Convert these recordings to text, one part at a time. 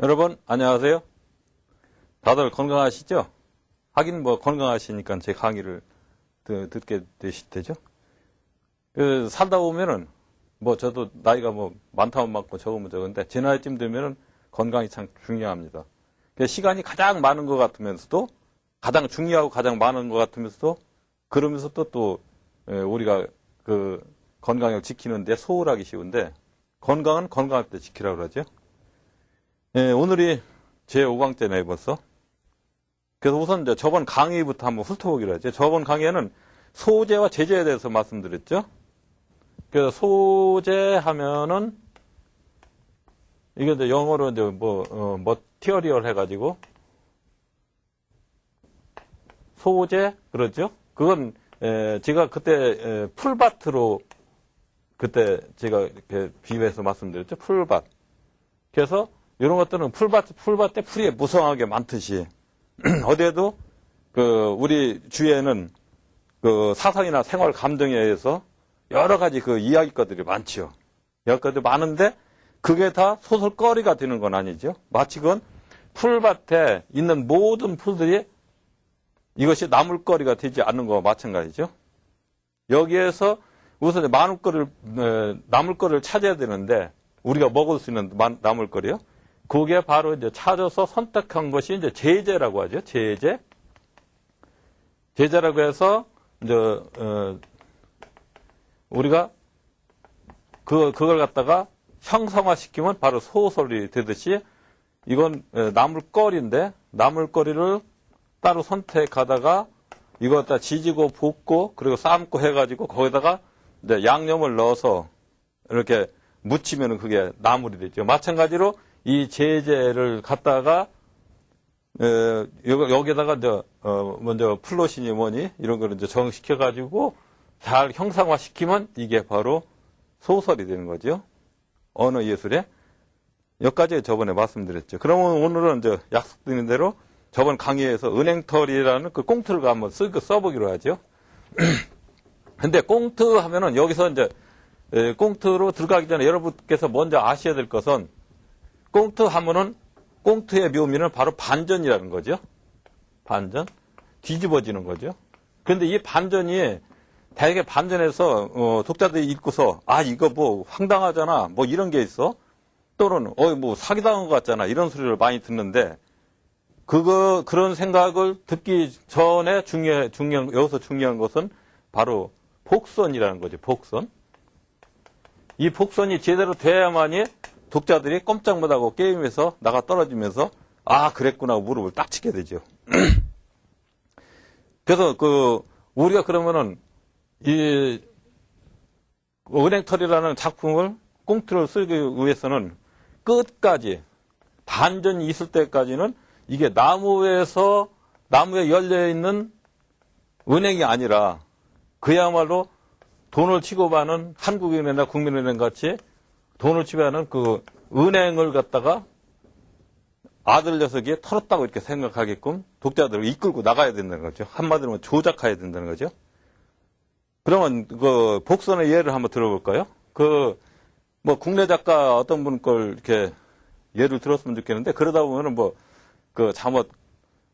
여러분, 안녕하세요. 다들 건강하시죠? 하긴 뭐 건강하시니까 제 강의를 드- 듣게 되실 테죠? 그, 살다 보면은, 뭐 저도 나이가 뭐 많다면 많고 적으면 적은데, 제 나이쯤 되면은 건강이 참 중요합니다. 그 시간이 가장 많은 것 같으면서도, 가장 중요하고 가장 많은 것 같으면서도, 그러면서 또 또, 에, 우리가 그 건강을 지키는데 소홀하기 쉬운데, 건강은 건강할 때 지키라고 그러죠. 예, 오늘이 제 5강째네 벌써. 그래서 우선 이제 저번 강의부터 한번 훑어보기로 하죠. 저번 강의에는 소재와 제재에 대해서 말씀드렸죠. 그래서 소재 하면은 이게 이제 영어로 이제 뭐, 어, 머티어리얼 해가지고 소재 그러죠. 그건 에, 제가 그때 에, 풀밭으로 그때 제가 이렇게 비유해서 말씀드렸죠. 풀밭. 그래서 이런 것들은 풀밭, 풀밭 때 풀이 무성하게 많듯이 어디에도 그 우리 주위에는 그 사상이나 생활 감정에 의해서 여러 가지 그 이야기거들이 많지요. 이야기거들이 많은데 그게 다 소설거리가 되는 건 아니죠. 마치 그건 풀밭에 있는 모든 풀들이 이것이 나물거리가 되지 않는 거와 마찬가지죠. 여기에서 우선 나물거리를, 어, 나물거리를 찾아야 되는데 우리가 먹을 수 있는 마- 나물거리요. 그게 바로 이제 찾아서 선택한 것이 이제 제재라고 하죠. 제재. 제재라고 해서 이제 어, 우리가 그 그걸 갖다가 형성화시키면 바로 소설이 되듯이 이건 어, 나물거리인데 나물거리를 따로 선택하다가 이거 갖다 지지고 볶고 그리고 삶고 해가지고 거기다가 이제 양념을 넣어서 이렇게 무치면 그게 나물이 되죠. 마찬가지로 이 제재를 갖다가 에, 여기- 여기다가 이제 어, 먼저 플로신이 뭐니 이런 거를 이제 정시켜 가지고 잘 형상화 시키면 이게 바로 소설이 되는 거죠. 언어 예술에 여기까지 저번에 말씀드렸죠. 그러면 오늘은 이제 약속드린 대로 저번 강의에서 은행털이라는 그 꽁트를 한번 쓰, 써보기로 하죠. 근데 꽁트 하면은 여기서 이제 에, 꽁트로 들어가기 전에 여러분께서 먼저 아셔야 될 것은 꽁트 하면은 꽁트의 묘미는 바로 반전이라는 거죠. 반전. 뒤집어지는 거죠. 근데 이 반전이 대개 반전해서 어, 독자들이 읽고서 아 이거 뭐 황당하잖아 뭐 이런 게 있어 또는 어이 뭐 사기당한 것 같잖아 이런 소리를 많이 듣는데 그거 그런 생각을 듣기 전에 중요 중요한 여기서 중요한 것은 바로 복선이라는 거죠 복선 이 복선이 제대로 돼야만이 독자들이 꼼짝 못하고 게임에서 나가 떨어지면서 아 그랬구나 무릎을 딱 치게 되죠. 그래서 그 우리가 그러면은 이 은행털이라는 작품을 꽁트를 쓰기 위해서는 끝까지 반전이 있을 때까지는 이게 나무에서 나무에 열려 있는 은행이 아니라 그야말로 돈을 취급하는 한국은행이나 국민은행 같이 돈을 취급하는 그 은행을 갖다가 아들 녀석이 털었다고 이렇게 생각하게끔 독자들을 이끌고 나가야 된다는 거죠. 한마디로 는 조작해야 된다는 거죠. 그러면 그 복선의 예를 한번 들어볼까요? 그 뭐 국내 작가 어떤 분 걸 이렇게 예를 들었으면 좋겠는데 그러다 보면은 뭐 그 잘못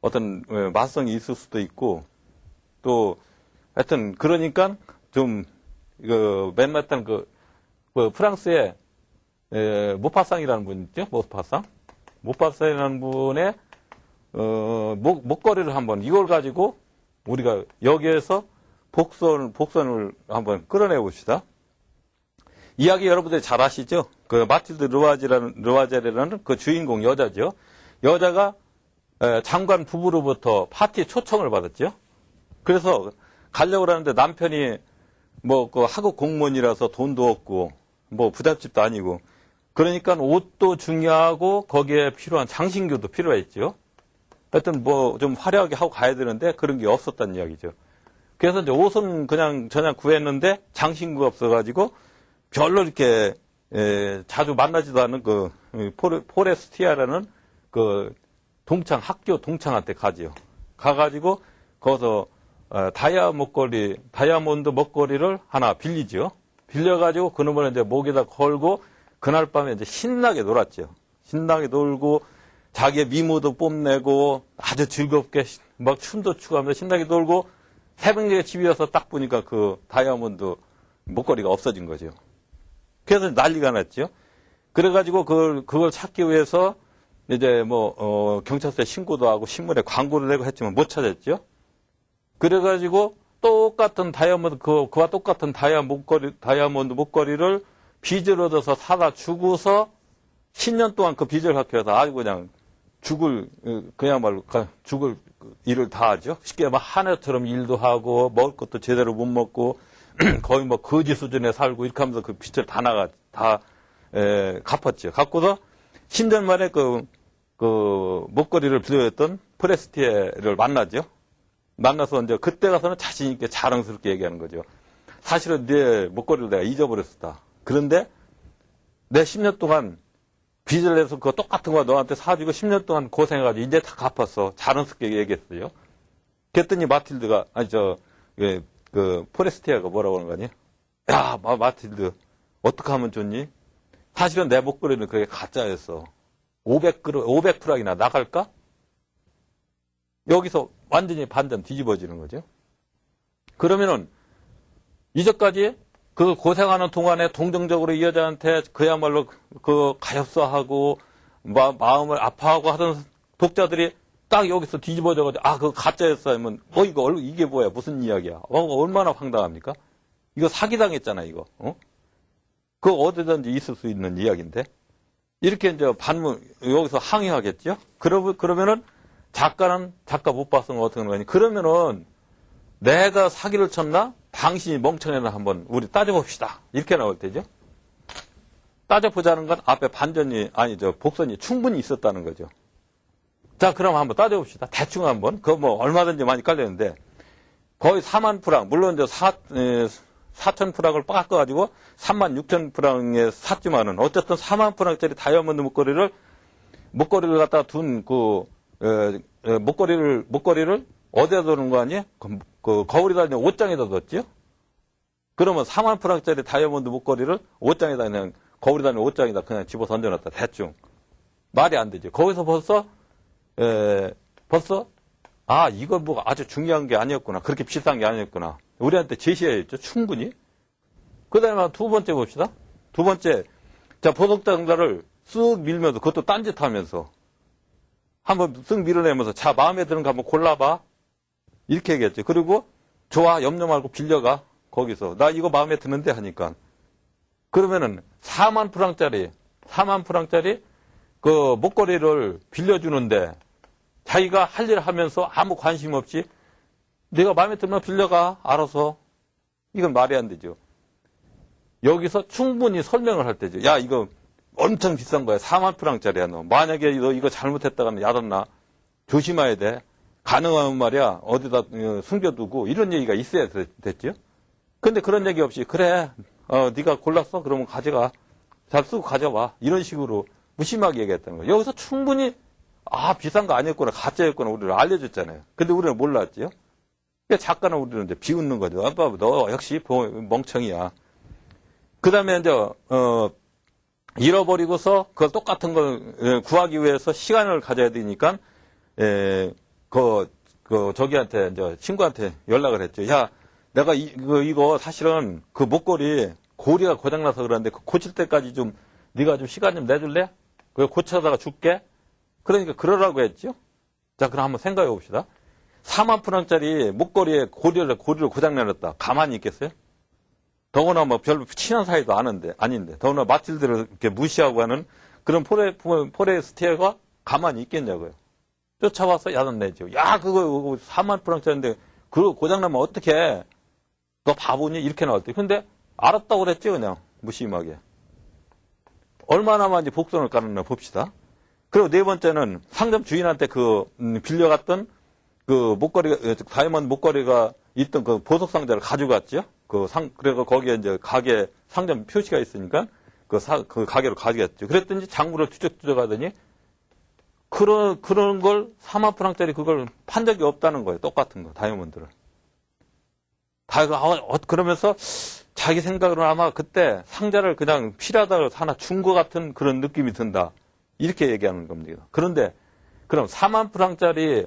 어떤 어, 마성이 있을 수도 있고 또 하여튼 그러니까 좀 이거 맨mat한 그, 그 프랑스의 에, 모파상이라는 분 있죠? 모파상. 모파상이라는 분의 어, 목, 목걸이를 한번 이걸 가지고 우리가 여기에서 복선, 복선을 한번 끌어내 봅시다. 이야기 여러분들이 잘 아시죠? 그 마틸드 르와지라는, 르와제라는 그 주인공 여자죠. 여자가 에, 장관 부부로부터 파티 초청을 받았죠. 그래서 가려고 하는데 남편이 뭐그 학업 공무원이라서 돈도 없고 뭐 부잣집도 아니고 그러니까 옷도 중요하고 거기에 필요한 장신교도 필요했죠. 하여튼 뭐 좀 화려하게 하고 가야 되는데 그런 게 없었다는 이야기죠. 그래서 이제 옷은 그냥 저냥 구했는데 장신구가 없어가지고 별로 이렇게 에, 자주 만나지도 않은 그 포레, 포레스티아라는 그 동창 학교 동창한테 가지요. 가가지고 거기서 어, 다이아 목걸이, 다이아몬드 목걸이를 하나 빌리죠. 빌려가지고 그놈을 이제 목에다 걸고 그날 밤에 이제 신나게 놀았죠. 신나게 놀고 자기의 미모도 뽐내고 아주 즐겁게 시- 막 춤도 추고 하면서 신나게 놀고 새벽녘에 집에 와서 딱 보니까 그 다이아몬드 목걸이가 없어진 거죠. 그래서 난리가 났죠. 그래가지고 그걸, 그걸 찾기 위해서 이제 뭐, 어, 경찰서에 신고도 하고 신문에 광고를 내고 했지만 못 찾았죠. 그래가지고 똑같은 다이아몬드, 그, 그와 똑같은 다이아 목걸이, 다이아몬드 목걸이를 빚을 얻어서 사다 주고서 10년 동안 그 빚을 위해서 아주 그냥 죽을, 어, 그야말로 가- 죽을 그 일을 다 하죠. 쉽게 막 하늘처럼 일도 하고 먹을 것도 제대로 못 먹고 거의 뭐 거지 수준에 살고 이렇게 하면서 그 빚을 다 나가, 다, 에, 갚았죠. 갚고서 10년 만에 그, 그 목걸이를 빌려했던 프레스티에를 만나죠. 만나서 이제 그때 가서는 자신 있게 자랑스럽게 얘기하는 거죠. 사실은 네 목걸이를 내가 잊어버렸다. 그런데 내 10년 동안 빚을 내서 그 똑같은 거 너한테 사주고 10년 동안 고생해가지고 이제 다 갚았어. 자랑스럽게 얘기했어요. 그랬더니 마틸드가, 아니, 저, 예, 그, 포레스티아가 뭐라고 하는 거 아니야? 야, 마, 마틸드, 어떻게 하면 좋니? 사실은 내 목걸이는 그게 가짜였어. 500, 500프락이나 나갈까? 여기서 완전히 반전 뒤집어지는 거죠. 그러면은, 이제까지 그 고생하는 동안에 동정적으로 이 여자한테 그야말로 그 가엾어하고 마, 마음을 아파하고 하던 독자들이 딱 여기서 뒤집어져가지고 아 그거 가짜였어. 하면 어 이거 얼- 이게 뭐야? 무슨 이야기야? 어, 얼마나 황당합니까? 이거 사기당했잖아 이거. 어? 그거 어디든지 있을 수 있는 이야기인데. 이렇게 이제 반문 여기서 항의하겠죠? 그러, 그러면은 작가는 작가 못 봤으면 어떻게 하는 거니? 그러면은 내가 사기를 쳤나? 당신이 멍청해나 한번 우리 따져봅시다. 이렇게 나올 때죠. 따져보자는 건 앞에 반전이, 아니, 저, 복선이 충분히 있었다는 거죠. 자, 그럼 한번 따져봅시다. 대충 한번. 그거 뭐, 얼마든지 많이 깔렸는데, 거의 4만 프랑, 물론 저 4, 에, 4천 프랑을 깎아가지고 3만 6천 프랑에 샀지만은, 어쨌든 4만 프랑짜리 다이아몬드 목걸이를, 목걸이를 갖다가 둔 그, 에, 에, 목걸이를, 목걸이를 어디다 두는 거 아니에요? 그, 그 거울에다 그냥 옷장에다 뒀죠? 그러면 4만 프랑짜리 다이아몬드 목걸이를 옷장에다 그냥 거울에다 그냥 옷장에다 그냥 집어 던져놨다 대충 말이 안 되죠. 거기서 벌써 에, 벌써 아 이거 뭐 아주 중요한 게 아니었구나 그렇게 비싼 게 아니었구나 우리한테 제시해야죠 충분히. 그다음에 두 번째 봅시다. 두 번째 자 보석장자를 쓱 밀면서 그것도 딴짓하면서 한번 쓱 밀어내면서 자 마음에 드는 거 한번 골라봐. 이렇게 얘기했죠. 그리고 좋아 염려 말고 빌려가 거기서 나 이거 마음에 드는데 하니까 그러면은 4만 프랑짜리 4만 프랑짜리 그 목걸이를 빌려주는데 자기가 할 일 하면서 아무 관심 없이 내가 마음에 들면 빌려가 알아서 이건 말이 안 되죠. 여기서 충분히 설명을 할 때죠. 야 이거 엄청 비싼 거야. 4만 프랑짜리야 너. 만약에 너 이거 잘못했다가는 야단나. 조심해야 돼. 가능하면 말이야 어디다 어, 숨겨두고 이런 얘기가 있어야 되- 됐죠. 근데 그런 얘기 없이 그래 어 네가 골랐어 그러면 가져가 잘 쓰고 가져와 이런 식으로 무심하게 얘기했다는 거예요. 여기서 충분히 아 비싼 거 아니었구나 가짜였구나 우리를 알려줬잖아요. 근데 우리는 몰랐지요. 그러니까 작가는 우리는 이제 비웃는 거죠. 아빠 너 역시 보- 멍청이야. 그 다음에 이제 어 잃어버리고서 그걸 똑같은 걸 예, 구하기 위해서 시간을 가져야 되니까 에, 그, 그, 저기한테, 이제, 친구한테 연락을 했죠. 야, 내가 이, 그, 이거 사실은 그 목걸이 고리가 고장나서 그러는데 그 고칠 때까지 좀, 네가 좀 시간 좀 내줄래? 그 고쳐다가 줄게? 그러니까 그러라고 했죠. 자, 그럼 한번 생각해 봅시다. 4만 프랑짜리 목걸이에 고리를, 고리를 고장내렸다. 가만히 있겠어요? 더구나 뭐 별로 친한 사이도 아는데, 아닌데, 더구나 마틸드를 이렇게 무시하고 하는 그런 포레, 포레스티어가 가만히 있겠냐고요. 쫓아와서 야단 내죠. 야, 그거 4만 프랑짜리인데 그거 고장나면 어떡해. 너 바보니? 이렇게 나올 때. 근데 알았다고 그랬지, 그냥. 무심하게. 얼마나 많이 복선을 까는나 봅시다. 그리고 네 번째는 상점 주인한테 그, 음, 빌려갔던 그 목걸이가, 어, 다이아몬드 목걸이가 있던 그 보석 상자를 가져갔죠. 그 상, 그래서 거기에 이제 가게 상점 표시가 있으니까 그 사, 그 가게로 가져갔죠. 그랬더니 장부를 뒤적뒤적 하더니 그런, 그런 걸 4만 프랑짜리 그걸 판 적이 없다는 거예요. 똑같은 거, 다이아몬드를. 다, 아, 어, 그러면서 자기 생각으로는 아마 그때 상자를 그냥 필요하다고 하나 준 것 같은 그런 느낌이 든다. 이렇게 얘기하는 겁니다. 그런데 그럼 4만 프랑짜리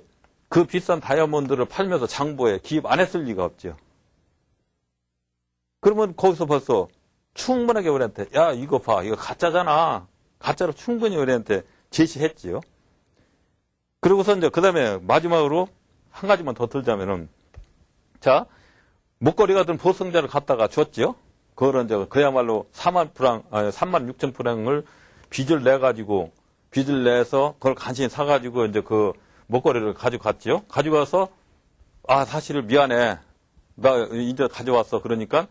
그 비싼 다이아몬드를 팔면서 장부에 기입 안 했을 리가 없죠. 그러면 거기서 벌써 충분하게 우리한테 야 이거 봐 이거 가짜잖아. 가짜로 충분히 우리한테 제시했지요. 그리고서 이제 그 다음에 마지막으로 한 가지만 더 들자면은 자 목걸이가 든 보성자를 갖다가 줬지요. 그거는 이제 그야말로 4만 프랑, 아니 3만 6천 프랑을 빚을 내 가지고 빚을 내서 그걸 간신히 사 가지고 이제 그 목걸이를 가지고 갔지요. 가지고 가서 아 사실 미안해. 나 이제 가져왔어. 그러니까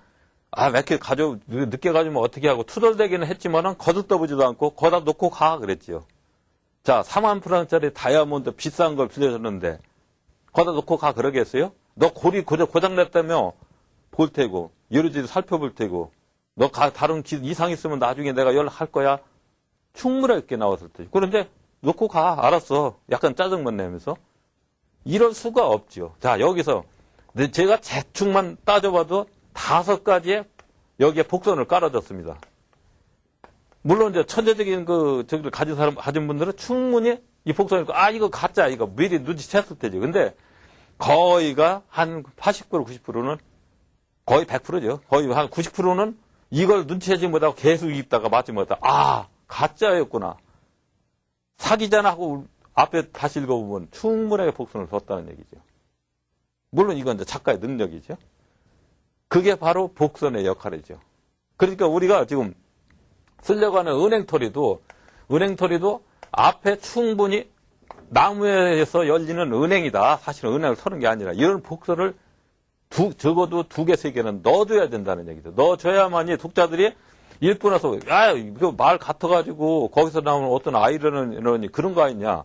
아, 몇개 가져, 늦게 가지면 어떻게 하고 투덜대기는 했지만은 거들떠보지도 않고 거다 놓고 가. 그랬지요. 자, 4만 프랑짜리 다이아몬드 비싼 걸 빌려줬는데 거다 놓고 가. 그러겠어요? 너 고리 고장, 고장냈다며 볼 테고, 여러지도 살펴볼 테고, 너 가, 다른 기- 이상 있으면 나중에 내가 연락할 거야. 충분하게 나왔을 때. 그런데 놓고 가. 알았어. 약간 짜증만 내면서. 이럴 수가 없지요. 자, 여기서 네, 제가 대충만 따져봐도 다섯 가지의 여기에 복선을 깔아줬습니다. 물론 이제 천재적인 그 저기를 가진 사람 가진 분들은 충분히 이 복선을 아 이거 가짜 이거 미리 눈치챘을 테죠. 근데 거의가 한 80% 90%는 거의 100%죠. 거의 한 90%는 이걸 눈치채지 못하고 계속 입다가 맞지 못하다. 아 가짜였구나. 사기잖아 하고 앞에 다시 읽어보면 충분하게 복선을 뒀다는 얘기죠. 물론 이건 이제 작가의 능력이죠. 그게 바로 복선의 역할이죠. 그러니까 우리가 지금 쓰려고 하는 은행털이도, 은행털이도 앞에 충분히 나무에서 열리는 은행이다. 사실은 은행을 터는 게 아니라 이런 복선을 두, 적어도 두 개, 세 개는 넣어줘야 된다는 얘기죠. 넣어줘야만이 독자들이 나서, 야, 이거 말 같아가지고 거기서 나오는 어떤 아이러는 이러니 그런 거 아니냐.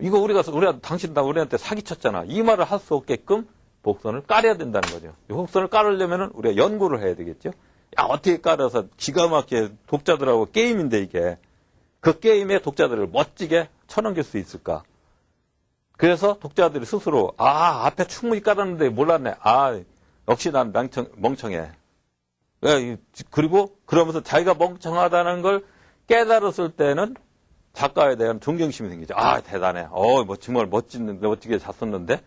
이거 우리가, 우리가, 당신 다 우리한테 사기쳤잖아. 이 말을 할 수 없게끔 복선을 깔아야 된다는 거죠. 이 복선을 깔으려면은 우리가 연구를 해야 되겠죠. 야, 어떻게 깔아서 기가 막히게 독자들하고 게임인데 이게. 그 게임에 독자들을 멋지게 쳐넘길 수 있을까. 그래서 독자들이 스스로, 아, 앞에 충분히 깔았는데 몰랐네. 아, 역시 난 멍청, 멍청해. 예, 그리고 그러면서 자기가 멍청하다는 걸 깨달았을 때는 작가에 대한 존경심이 생기죠. 아, 대단해. 어, 뭐 정말 멋진, 멋지게 잘 썼는데?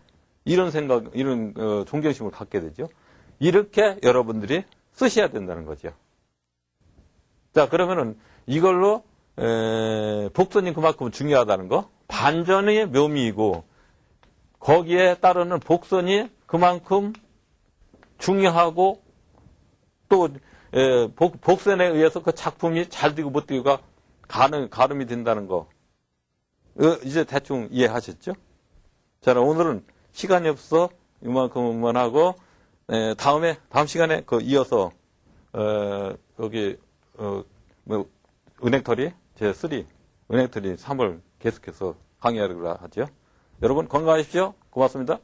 이런 생각, 이런 어, 존경심을 갖게 되죠. 이렇게 여러분들이 쓰셔야 된다는 거죠. 자, 그러면은 이걸로 에, 복선이 그만큼 중요하다는 거, 반전의 묘미이고 거기에 따르는 복선이 그만큼 중요하고 또 에, 복, 복선에 의해서 그 작품이 잘 되고 못 되고가 가능, 가름이 된다는 거. 어, 이제 대충 이해하셨죠? 자, 오늘은 시간이 없어 이만큼만 하고 에, 다음에 다음 시간에 그 이어서 어, 여기 어, 뭐 은행털이 제3 은행털이 3을 계속해서 강의하려고 하죠. 여러분 건강하십시오. 고맙습니다.